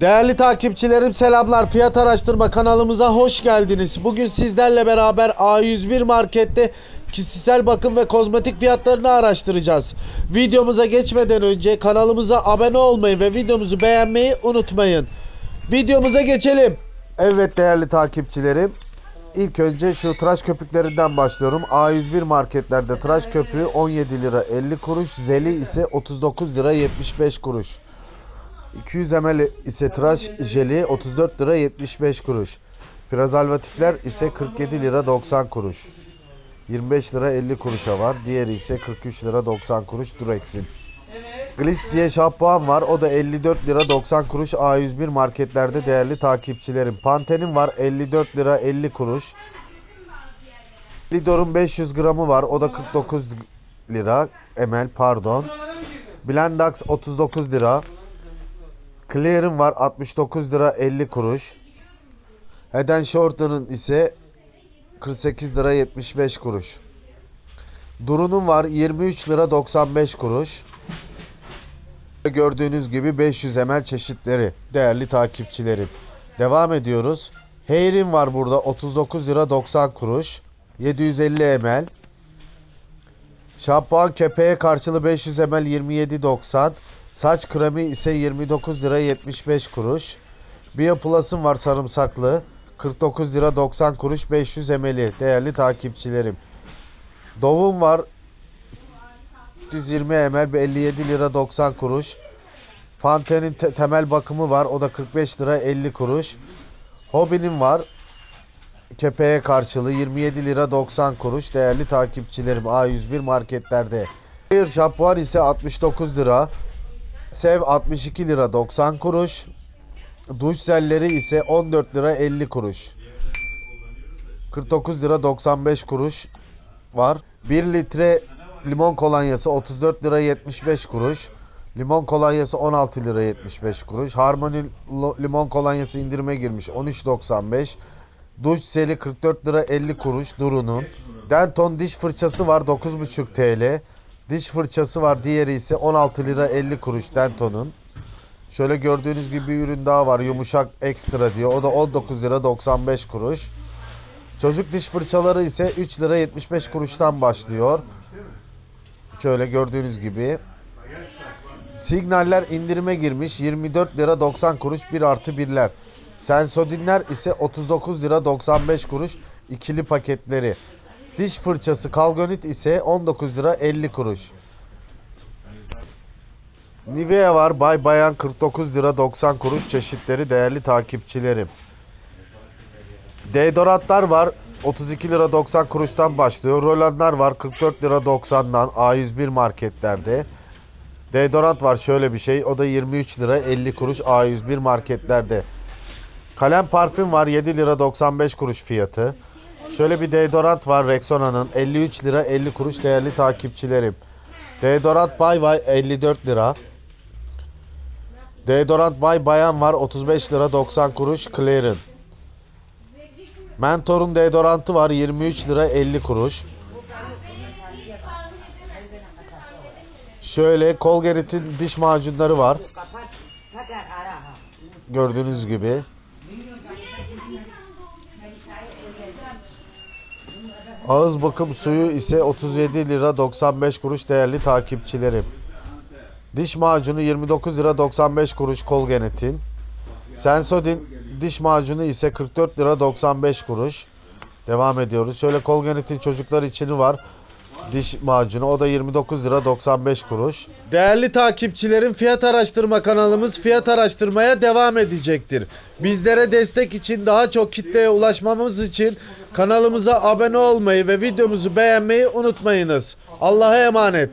Değerli takipçilerim selamlar. Fiyat araştırma kanalımıza hoş geldiniz. Bugün sizlerle beraber A101 markette kişisel bakım ve kozmetik fiyatlarını araştıracağız. Videomuza geçmeden önce kanalımıza abone olmayı ve videomuzu beğenmeyi unutmayın. Videomuza geçelim. Evet değerli takipçilerim. İlk önce şu tıraş köpüklerinden başlıyorum. A101 marketlerde tıraş köpüğü 17 lira 50 kuruş, zeli ise 39 lira 75 kuruş. 200 ml ise tıraş jeli 34 lira 75 kuruş. Prezervatifler ise 47 lira 90 kuruş. 25 lira 50 kuruşa var. Diğeri ise 43 lira 90 kuruş Durex'in. Gliss diye şampuan var. O da 54 lira 90 kuruş A101 marketlerde değerli takipçilerim. Pantene'in var 54 lira 50 kuruş. Lidor'un 500 gramı var. O da 49 lira. Emel pardon. Blendax 39 lira. Clear'ın var 69 lira 50 kuruş. Head and Shoulder'ın ise 48 lira 75 kuruş. Duru'nun var 23 lira 95 kuruş. Gördüğünüz gibi 500 ml çeşitleri değerli takipçilerim. Devam ediyoruz. Hair'in var burada 39 lira 90 kuruş. 750 ml. Şampuan kepeğe karşılığı 500 ml 27.90. Saç kremi ise 29 lira 75 kuruş. Bioplus'ın var sarımsaklı. 49 lira 90 kuruş 500 ml değerli takipçilerim. Dove'un var 120 ml 57 lira 90 kuruş. Pantene'in te- temel bakımı var. O da 45 lira 50 kuruş. Hobby'nin var. Kepeğe karşılığı 27 lira 90 kuruş. Değerli takipçilerim A101 marketlerde. Clear şampuan ise 69 lira. Sev 62 lira 90 kuruş. Duş jelleri ise 14 lira 50 kuruş. 49 lira 95 kuruş var. 1 litre limon kolonyası 34 lira 75 kuruş. Limon kolonyası 16 lira 75 kuruş. Harmony limon kolonyası indirime girmiş 13.95. Duş seli 44 lira 50 kuruş Duru'nun. Denton diş fırçası var 9.5 TL. Diş fırçası var diğeri ise 16 lira 50 kuruş Denton'un. Şöyle gördüğünüz gibi bir ürün daha var yumuşak ekstra diyor. O da 19 lira 95 kuruş. Çocuk diş fırçaları ise 3 lira 75 kuruştan başlıyor. Şöyle gördüğünüz gibi. Signaller indirime girmiş 24 lira 90 kuruş 1 artı 1'ler. Sensodinler ise 39 lira 95 kuruş ikili paketleri. Diş fırçası Kalgonit ise 19 lira 50 kuruş. Nivea var Bay Bayan 49 lira 90 kuruş çeşitleri değerli takipçilerim. Deodorantlar var 32 lira 90 kuruştan başlıyor. Rolandlar var 44 lira 90'dan A101 marketlerde. Deodorant var şöyle bir şey. O da 23 lira 50 kuruş A101 marketlerde. Kalem parfüm var 7 lira 95 kuruş fiyatı. Şöyle bir deodorant var Rexona'nın 53 lira 50 kuruş değerli takipçilerim. Deodorant Bay Bay 54 lira. Deodorant Bay Bayan var 35 lira 90 kuruş Claire'ın. Mentor'un deodorantı var 23 lira 50 kuruş. Şöyle Colgate'in diş macunları var. Gördüğünüz gibi. Ağız bakım suyu ise 37 lira 95 kuruş değerli takipçilerim. Diş macunu 29 lira 95 kuruş Colgate'in. Sensodyne diş macunu ise 44 lira 95 kuruş. Devam ediyoruz. Şöyle Colgate'in çocuklar içini var. Diş macunu o da 29 lira 95 kuruş. Değerli takipçilerim fiyat araştırma kanalımız fiyat araştırmaya devam edecektir. Bizlere destek için daha çok kitleye ulaşmamız için kanalımıza abone olmayı ve videomuzu beğenmeyi unutmayınız. Allah'a emanet.